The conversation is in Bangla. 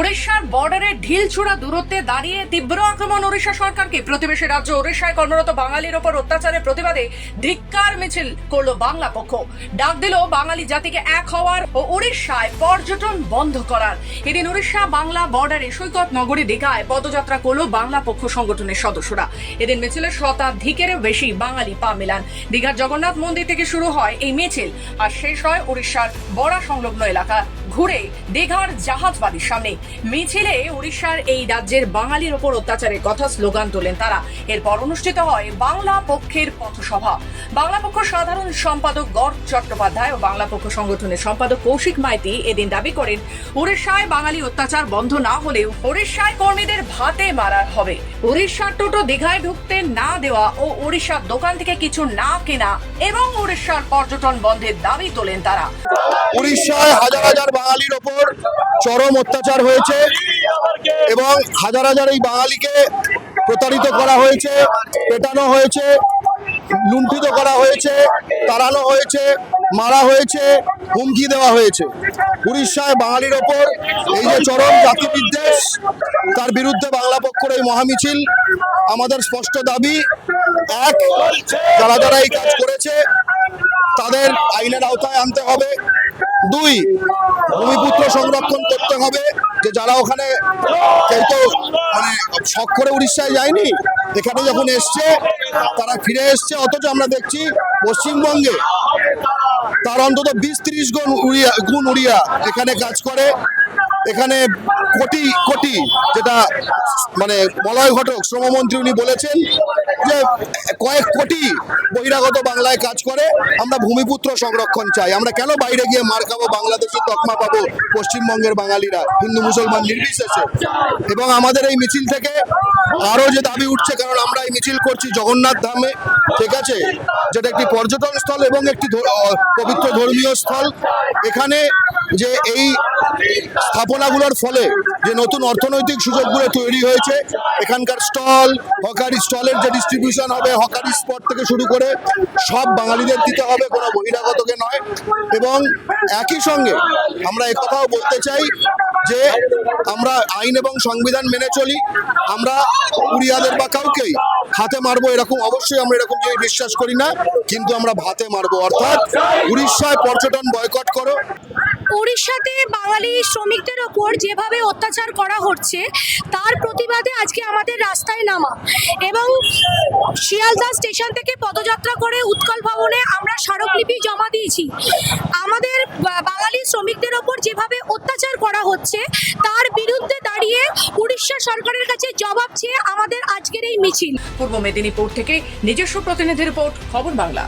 উড়িষ্যার বর্ডারে ঢিলছুড়া দূরত্বে দাঁড়িয়ে তীব্র আক্রমণ উড়িষ্যা সরকারকে। প্রতিবেশী রাজ্য উড়িষ্যায় কর্মরত বাঙালির ওপর অত্যাচারের প্রতিবাদে ধিক্কার মিছিল করল বাংলা পক্ষ। ডাক দিল বাঙালি জাতিকে এক হওয়ার ও উড়িষ্যায় পর্যটন বন্ধ করার। এদিন উড়িষ্যা বাংলা বর্ডারে সৈকত নগরী দীঘায় পদযাত্রা করল বাংলা পক্ষ সংগঠনের সদস্যরা। এদিন মিছিলের শতাধিকেরও বেশি বাঙালি পা মেলান। দীঘার জগন্নাথ মন্দির থেকে শুরু হয় এই মিছিল। আর শেষ হয় উড়িষ্যার বড়া সংলগ্ন এলাকা। ঘুরে দীঘার জাহাজবাড়ির সামনে। মিছিলে উড়িষ্যার এই রাজ্যের বাঙালির ওপর অত্যাচারের কথা স্লোগান তোলেন তারা। এরপর অনুষ্ঠিত হয় বাংলা পক্ষের পথসভা। বাংলা পক্ষ সাধারণ সম্পাদক গড় চট্টোপাধ্যায় ও বাংলা পক্ষ সংগঠনের সম্পাদক কৌশিক মাইতি এদিন দাবি করেন, উড়িষ্যায় বাঙালি অত্যাচার বন্ধ না হলেও উড়িষ্যায় কর্মীদের ভাতে মারা হবে। উড়িষ্যার টোটো দীঘায় ঢুকতে না দেওয়া ও উড়িষ্যার দোকান থেকে কিছু না কেনা এবং উড়িষ্যার পর্যটন বন্ধের দাবি তোলেন তারা। উড়িষ্যায় হাজার হাজার বাঙালির ওপর চরম অত্যাচার হয়েছে এবং হাজার হাজার এই বাঙালিকে প্রতারিত করা হয়েছে, পেটানো হয়েছে, লুণ্ঠিত করা হয়েছে, তাড়ানো হয়েছে, মারা হয়েছে, হুমকি দেওয়া হয়েছে। উড়িষ্যায় বাঙালির ওপর এই যে চরম জাতি বিদ্বেষ তার বিরুদ্ধে বাংলা পক্ষের এই মহামিছিল, আমাদের স্পষ্ট দাবি, এক, যারা যারা এই কাজ করেছে তাদের আইনের আওতায় আনতে হবে। দুই, ভূমিপুত্র সংরক্ষণ করতে হবে, যে যারা ওখানে কেউ তো মানে শখ করে উড়িষ্যায় যায়নি, এখানে যখন এসছে, তারা ফিরে এসছে, অথচ আমরা দেখছি পশ্চিমবঙ্গে তার অন্তত বিশ ত্রিশ গুণ উড়িয়া গুণ উড়িয়া এখানে কাজ করে। এখানে কোটি কোটি, যেটা মানে মলয় ঘটক, শ্রমমন্ত্রী উনি বলেছেন যে কয়েক কোটি বহিরাগত বাংলায় কাজ করে, আমরা ভূমিপুত্র সংরক্ষণ চাই। আমরা কেন বাইরে গিয়ে মার খাব, বাংলাদেশি তকমা পাবো পশ্চিমবঙ্গের বাঙালিরা, হিন্দু মুসলমান নির্বিশেষে? এবং আমাদের এই মিছিল থেকে আরও যে দাবি উঠছে, কারণ আমরা এই মিছিল করছি জগন্নাথ ধামে, ঠিক আছে? যেটা একটি পর্যটন স্থল এবং একটি পবিত্র ধর্মীয় স্থল। এখানে যে এই স্থাপনাগুলোর ফলে যে নতুন অর্থনৈতিক সুযোগগুলো তৈরি হয়েছে, এখানকার স্টল, হকারি স্টলের যে ডিস্ট্রিবিউশন হবে, হকারি স্পট থেকে শুরু করে সব বাঙালিদের দিতে হবে, কোনো বহিরাগতকে নয়। এবং একই সঙ্গে আমরা একথাও বলতে চাই যে আমরা আইন এবং সংবিধান মেনে চলি, আমরা উড়িয়াদের বা কাউকেই হাতে মারবো এরকম, অবশ্যই আমরা এরকম জিনিস বিশ্বাস করি না, কিন্তু আমরা ভাতে মারবো। অর্থাৎ উড়িষ্যায় পর্যটন বয়কট করো। উড়িষ্যাতে বাঙালি শ্রমিকদের ওপর যেভাবে অত্যাচার করা হচ্ছে, তার প্রতিবাদে আজকে আমাদের রাস্তায় নামা। এবং শিয়ালদা স্টেশন থেকে পদযাত্রা করে উৎকল ভবনে আমরা স্মারকলিপি জমা দিয়েছি। আমাদের বাঙালি শ্রমিকদের ওপর যেভাবে অত্যাচার করা হচ্ছে, তার বিরুদ্ধে দাঁড়িয়ে উড়িষ্যা সরকারের কাছে জবাব চেয়ে আমাদের আজকের এই মিছিল। পূর্ব মেদিনীপুর থেকে নিজস্ব প্রতিনিধি রিপোর্ট, খবর বাংলা।